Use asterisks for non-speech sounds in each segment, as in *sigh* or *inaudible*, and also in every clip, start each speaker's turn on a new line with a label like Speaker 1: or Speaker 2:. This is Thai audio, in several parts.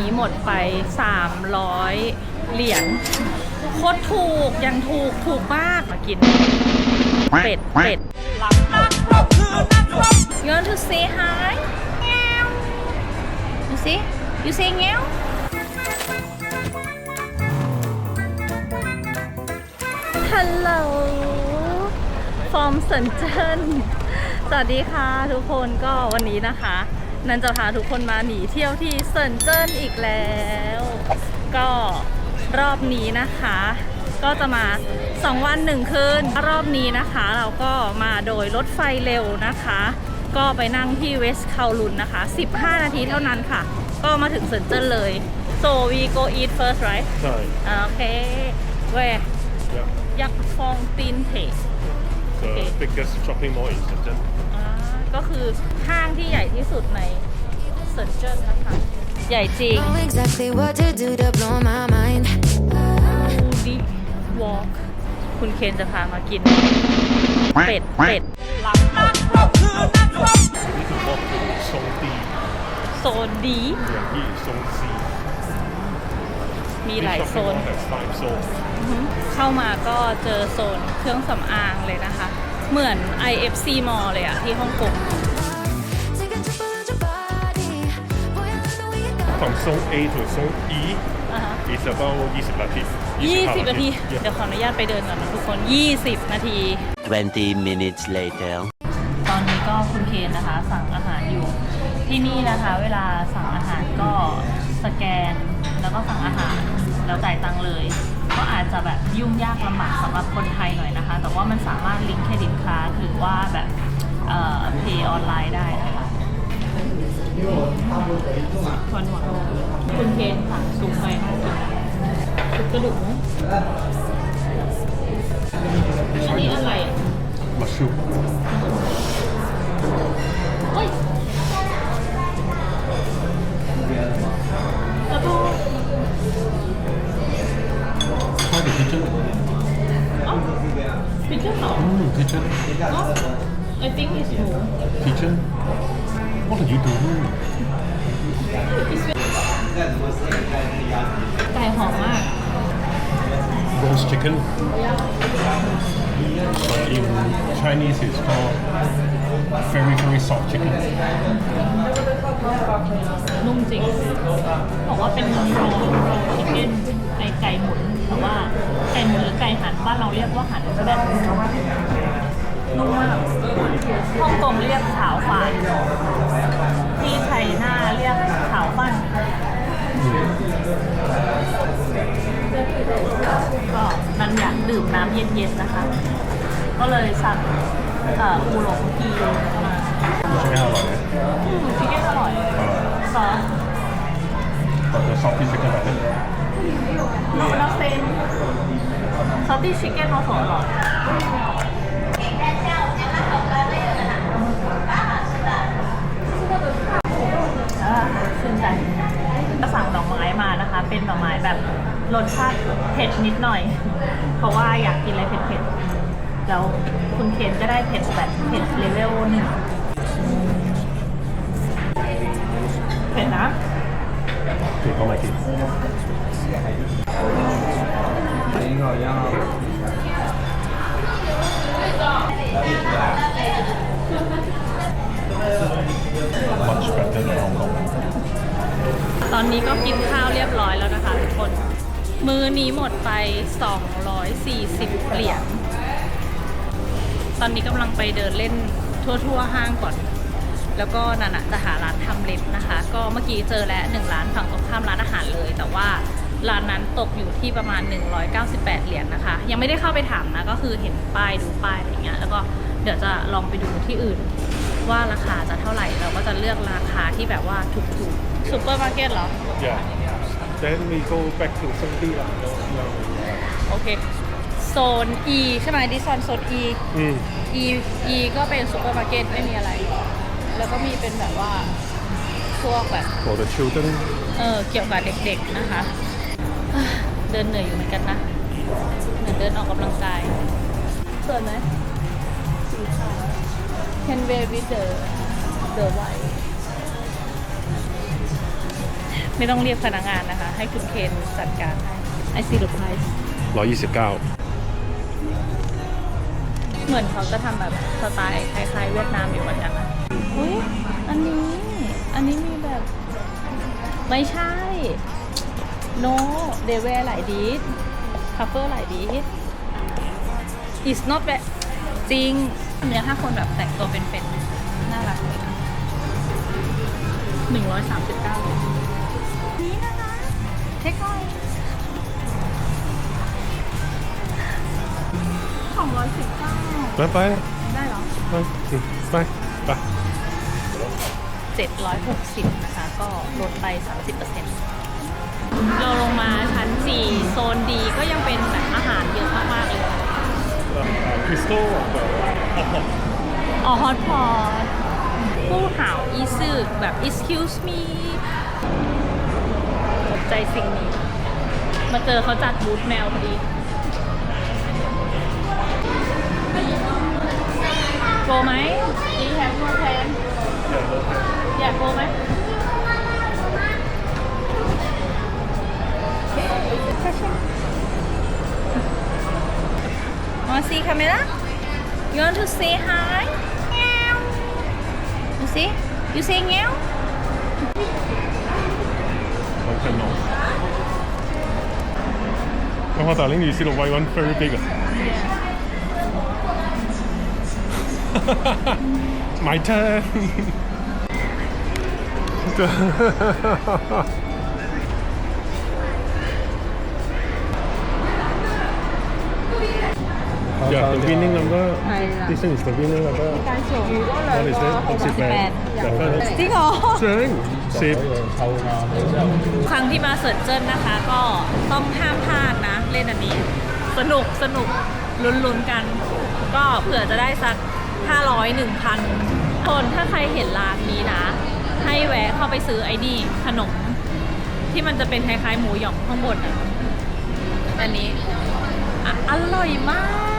Speaker 1: นี้หมดไป 300 เหรียญโคตรถูกยังถูกถูกมากมากิน เป็ด เป็ด You want to say hi? You see? You say meow? ฮัลโหล from เซินเจิ้นสวัสดีค่ะทุกคนก็วันนี้นะคะ นันจะพาทุกคนมาหนีเที่ยวที่เซินเจิ้นอีกแล้ว ก็รอบนี้นะคะ ก็จะมา 2 วัน1คืนรอบนี้นะคะ เราก็มาโดยรถไฟเร็วนะคะ ก็ไปนั่งที่เวสต์คาลุนนะคะ 15 นาทีเท่านั้นค่ะ ก็มาถึงเซินเจิ้นเลย so we go eat first right
Speaker 2: Sorry.
Speaker 1: okay where
Speaker 2: Yeah.
Speaker 1: ยักษ์ฟองตีนเท
Speaker 2: The
Speaker 1: Okay.
Speaker 2: biggest shopping mall in Shenzhen.
Speaker 1: อ่าก็คือห้างที่ใหญ่ที่สุดในเซินเจิ้นนะคะ ใหญ่จริง
Speaker 3: Know exactly what to do to blow my mind.
Speaker 1: ดิวอล์กคุณเคนจะพามากิน เป็ด เป็ด
Speaker 2: We need to walk to Songdi.
Speaker 1: โซนดี
Speaker 2: Yeah, he is Songzi.
Speaker 1: มี
Speaker 2: This
Speaker 1: หลาย
Speaker 2: shopping
Speaker 1: โซน
Speaker 2: mall has five zones.
Speaker 1: เข้ามาก็저โซนเครื่องสำอางเลยนะคะ เหมือน IFC Mall เลยอะที่ฮ่องกง
Speaker 3: Take a trip around your body. Boy, I love the way you got
Speaker 2: From zone A to zone E
Speaker 1: อ่าฮะ
Speaker 2: is about 20 natis.
Speaker 1: 20 นาที
Speaker 2: Yeah.
Speaker 1: เดี๋ยวขออนุญาตไปเดินก่อนนะทุกคน 20 นาที
Speaker 4: 20 minutes later.
Speaker 1: ตอนนี้ก็คุณเคนนะคะสั่งอาหารอยู่ที่นี่นะคะ เวลาสั่งอาหารก็สแกนแล้วก็สั่งอาหารแล้วจ่ายตังค์เลย ก็อาจจะแบบยุ่งยากลำบากสำหรับคนไทยหน่อยนะคะ แต่ว่ามันสามารถลิงก์เครดิตการ์ดหรือว่าแบบเอ่อเพย์ออนไลน์ได้นะคะหวานหวานๆคุณเคนสั่งซุปไปซุปกระดูกนะอันนี้อะไรอะ
Speaker 2: Mushroom.
Speaker 1: เฮ้ย อ๋อพิชเชอร์เหรอ
Speaker 2: Mm, kitchen.
Speaker 1: อ๋อ I think it's หมู
Speaker 2: Kitchen. What are you doing?
Speaker 1: ไก่หอมมาก
Speaker 2: Roast chicken. But in Chinese, it's called very, very soft chicken.
Speaker 1: นุ่มจริง บอกว่าเป็นโรลโรลชิคเก้นไก่ไก่หมุนแต่ว่า ไก่หมุนหรือไก่หันบ้านเราเรียกว่าหันก็ได้นุ่มมากฮ่องกงเรียกขาวฝานที่ไทยหน้าเรียกขาวปั้นก็นันอยากดื่มน้ำเย็นๆนะคะ ก็เลยสั่งเอ่ออูหลงทีมา
Speaker 2: Chicken halal, yeah?
Speaker 1: อืมชิคเก้นอร่อยซอส
Speaker 2: But the salty chicken, I think.
Speaker 1: โนนาเซนซอสตี้ชิคเก้นมาสอร่อยอ่าชื่นใจก็สั่งดอกไม้มานะคะ เป็นดอกไม้แบบรสชาติเผ็ดนิดหน่อย เพราะว่าอยากกินอะไรเผ็ดๆ แล้วคุณเคนก็ได้เผ็ดแบบเผ็ดเลเวลหนึ่งเผ็ดนะ
Speaker 2: Okay, I like it.
Speaker 1: ตอนนี้ก็กินข้าวเรียบร้อยแล้วนะคะทุกคน มือนี้หมดไป 240 เหรียญ ตอนนี้กำลังไปเดินเล่นทั่วๆห้างก่อนแล้วก็นันะจะหาร้านทำเล็บนะคะ ก็เมื่อกี้เจอแล้วหนึ่งร้านฝั่งตรงข้ามร้านอาหารเลย แต่ว่า ร้านนั้นตกอยู่ที่ประมาณ 198 เหรียญนะคะ ยังไม่ได้เข้าไปถามนะ ก็คือเห็นป้ายดูป้ายอะไรเงี้ย แล้วก็เดี๋ยวจะลองไปดูที่อื่น ว่าราคาจะเท่าไหร่ เราก็จะเลือกราคาที่แบบว่าถูกๆซูเปอร์มาร์เก็ตเหรอ
Speaker 2: Yeah. Then we go back to Songdi. lah.
Speaker 1: โอเค โซน E ใช่ไหมดิซอนโซน E
Speaker 2: Mm.
Speaker 1: E E ก็เป็นซูเปอร์มาร์เก็ตไม่มีอะไร แล้วก็มีเป็นแบบว่าพวกแบบ
Speaker 2: For the children,
Speaker 1: เออเกี่ยวกับเด็กๆนะคะอะ เดินเหนื่อยอยู่เหมือนกันนะ เหมือนเดินออกกำลังกายสวยไหมสีขาว Can wear with the the white ไม่ต้องเรียกพนักงานนะคะ ให้คุณเคนจัดการให้ไอซีดูไพรส์
Speaker 2: ร้อยยี่สิบเก้า
Speaker 1: เหมือนเขาจะทำแบบสไตล์คล้ายๆเวียดนามอยู่เหมือนกันนะอุ้ยอันนี้ อันนี้มีแบบ ไม่ใช่ no they wear หลายดีด cover หลายดีด it's not แบบจริงเนี่ยถ้าคนแบบแต่งตัวเป็นๆน่ารักเลยหนึ่งร้อยสามสิบเก้าเลยนี่นะคะเทคโนโลยีสองร้อยสิบเก้า
Speaker 2: ไปไป
Speaker 1: ได้เหรอ
Speaker 2: ไปไปไป
Speaker 1: 760นะคะ ก็ลดไป30%เราลงมาชั้น 4 โซนดีก็ยังเป็นแบบอาหารเยอะมากๆเลย
Speaker 2: คริสตัลแบบอ๋อ
Speaker 1: อ๋อฮอตพอตผู้หาวอีซึแบบ excuse me ตกใจสิ่งนี้ มาเจอเขาจัดบูธแมวพอดีโกไหมดีแฮมโนแพนอยากโกไหม Want to see camera? You want to say hi? Meow. You see? You say meow?
Speaker 2: Okay, no. Darling, you see the white one very big. *laughs* My turn. *laughs* อยาก the winning number
Speaker 1: ใช่ค่ะ
Speaker 2: this is the winning number
Speaker 1: การส่ง
Speaker 2: what is it หกสิบแปดอยากได้
Speaker 1: จริงเหรอ
Speaker 2: จริงสิบ
Speaker 1: ครั้งที่มาเซิร์ชเจิ้นนะคะ ก็ต้องห้ามพลาดนะ เล่นอันนี้ สนุกสนุกลุ้นๆกัน ก็เผื่อจะได้สัก 500 1,000คนถ้าใครเห็นร้านนี้นะ ให้แวะเข้าไปซื้อไอ้นี่ขนม ที่มันจะเป็นคล้ายๆหมูหยองข้างบนอะอันนี้อะอร่อยมาก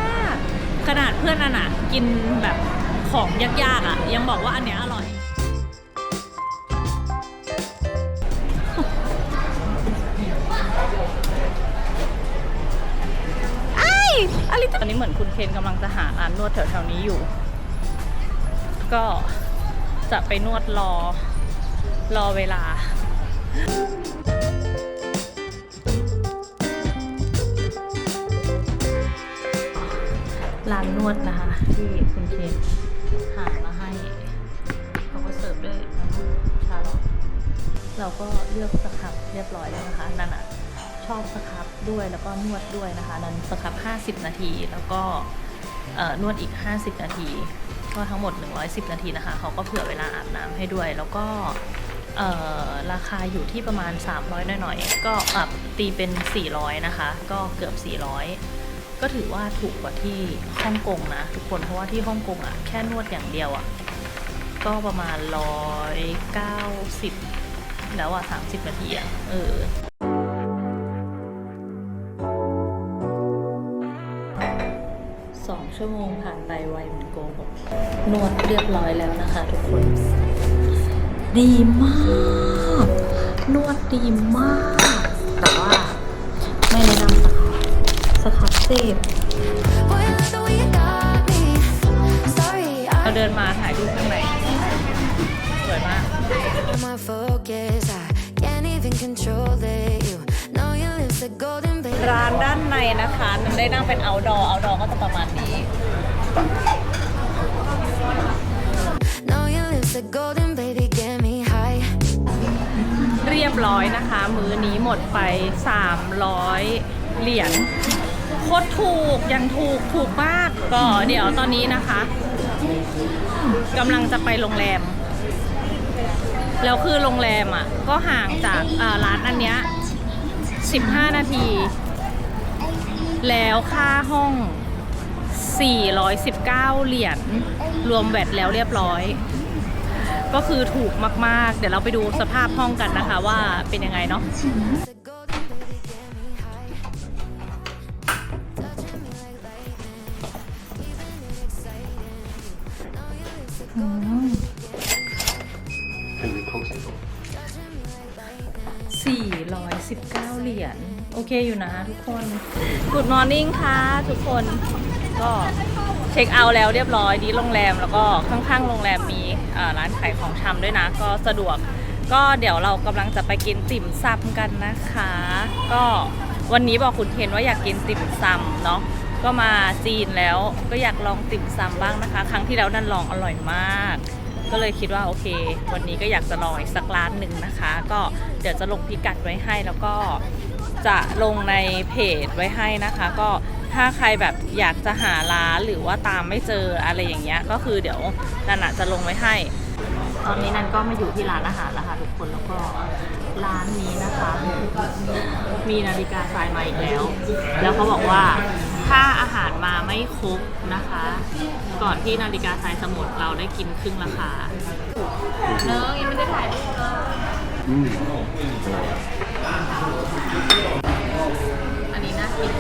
Speaker 1: ขนาดเพื่อนนั่นอะ กินแบบของยากๆอะ ยังบอกว่าอันเนี้ยอร่อย ไอ้อะไรตอนนี้เหมือนคุณเคนกำลังจะหาร้านนวดแถวๆนี้อยู่ ก็จะไปนวดรอรอเวลา ร้านนวดนะคะ ที่คุณเคนหามาให้เขาก็เสิร์ฟด้วยน้ำชาลอตเราก็เลือกสครับเรียบร้อยแล้วนะคะนั่นอะชอบสครับด้วยแล้วก็นวดด้วยนะคะนั้นสครับ 50 นาทีแล้วก็นวดอีก 50 นาที ก็ทั้งหมด 110 นาทีนะคะเขาก็เผื่อเวลาอาบน้ำให้ด้วย แล้วก็ราคาอยู่ที่ประมาณ 300หน่อยๆก็อับตีเป็น 400 นะคะ ก็เกือบ 400 ก็ถือว่าถูกกว่าที่ฮ่องกงนะทุกคนเพราะว่าที่ฮ่องกงอะแค่นวดอย่างเดียวอะก็ประมาณ190แล้วอะ30นาทีอะเออสองชั่วโมงผ่านไปไวเหมือนโกหกนวดเรียบร้อยแล้วนะคะทุกคน ดีมาก นวดดีมาก
Speaker 3: me. Sorry,
Speaker 1: เรา
Speaker 3: I
Speaker 1: เดินมาถ่ายรูปข้างในสวยมาก
Speaker 3: my focus. I can't even control it. You know your lips are golden, baby.
Speaker 1: ร้านด้านในนะคะมันได้นั่งเป็น outdoor outdoor ก็จะประมาณนี้
Speaker 3: Know your lips are golden, baby. Get me high.
Speaker 1: เรียบร้อยนะคะ มื้อนี้หมดไป 300 เหรียญ โคตรถูกยังถูกถูกมากก็เดี๋ยวตอนนี้นะคะกำลังจะไปโรงแรม แล้วคือโรงแรมอะ ก็ห่างจากร้านอันเนี้ย15 นาที แล้วค่าห้อง 419 เหรียญรวมแวดแล้วเรียบร้อย ก็คือถูกมาก ๆ เดี๋ยวเราไปดูสภาพห้องกันนะคะว่าเป็นยังไงเนาะ เคอยู่นะทุกคน Good Morning ค่ะ ทุกคนก็เช็คเอาท์แล้วเรียบร้อยดีโรงแรมแล้วก็ข้างๆโรงแรมมีร้านขายของชำด้วยนะ ก็สะดวก ก็เดี๋ยวเรากำลังจะไปกินติ่มซำกันนะคะ ก็วันนี้บอกคุณเทนว่าอยากกินติ่มซำเนาะก็มาจีนแล้วก็อยากลองติ่มซำบ้างนะคะ ครั้งที่แล้วนั่นลองอร่อยมาก ก็เลยคิดว่าโอเค วันนี้ก็อยากจะลองอีกสักร้านหนึ่งนะคะ ก็เดี๋ยวจะลงพิกัดไว้ให้แล้วก็ จะลงในเพจไว้ให้นะคะ ก็ถ้าใครแบบอยากจะหาร้านหรือว่าตามไม่เจออะไรอย่างเงี้ยก็คือเดี๋ยวนันนะจะลงไว้ให้ ตอนนี้นันก็มาอยู่ที่ร้านอาหารแล้วค่ะทุกคนแล้วก็ร้านนี้นะคะ มีนาฬิกาทรายมาอีกแล้ว แล้วเขาบอกว่าถ้าอาหารมาไม่ครบนะคะ ก่อนที่นาฬิกาทรายจะหมดเราได้กินครึ่งราคาเนอะยังไม่ได้ถ่ายรูปเลย
Speaker 2: Mm.
Speaker 1: อันนี้น่ากิน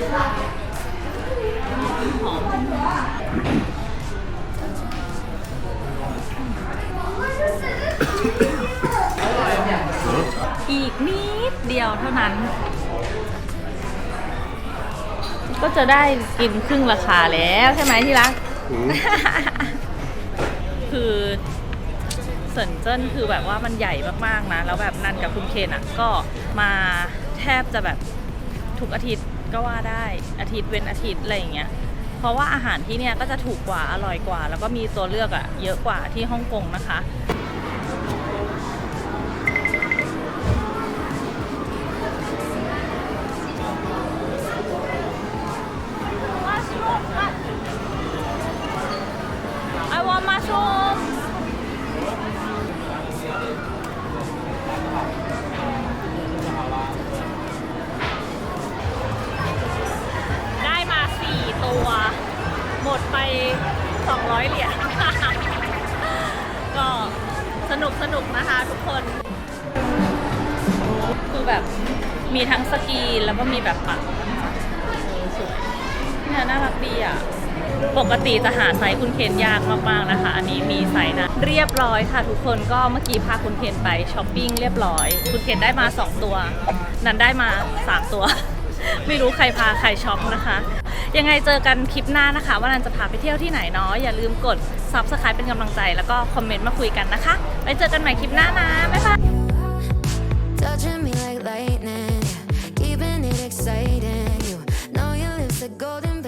Speaker 1: หอมอีกนิดเดียวเท่านั้น ก็จะได้กินครึ่งราคาแล้วใช่ไหมที่รัก คือ เซินเจิ้นคือแบบว่ามันใหญ่มากๆนะ แล้วแบบนันกับคุณเคนอะก็มาแทบจะแบบทุกอาทิตย์ก็ว่าได้อาทิตย์เว้นอาทิตย์อะไรอย่างเงี้ยเพราะว่าอาหารที่เนี่ยก็จะถูกกว่าอร่อยกว่า แล้วก็มีตัวเลือกอะเยอะกว่าที่ฮ่องกงนะคะ ไป 200 เหรียญ ก็สนุกสนุกนะคะทุกคน คือแบบมีทั้งสกีแล้วก็มีแบบปักสุดเนี่ยน่ารักดีอะ ปกติจะหาไซส์คุณเคนยากมากๆนะคะ อันนี้มีไซส์นะ เรียบร้อยค่ะทุกคนก็เมื่อกี้พาคุณเคนไปช้อปปิ้งเรียบร้อย คุณเคนได้มา 2 ตัว นันได้มา 3 ตัว ไม่รู้ใครพาใครช็อปนะคะ ยังไงเจอกันคลิปหน้านะคะว่านันจะพาไปเที่ยวที่ไหนเนาะอย่าลืมกด subscribe เป็นกำลังใจ แล้วก็คอมเมนต์มาคุยกันนะคะไปเจอกันใหม่คลิปหน้านะบ๊ายบาย
Speaker 3: Touching me like lightning, keeping it exciting. You know your lips are golden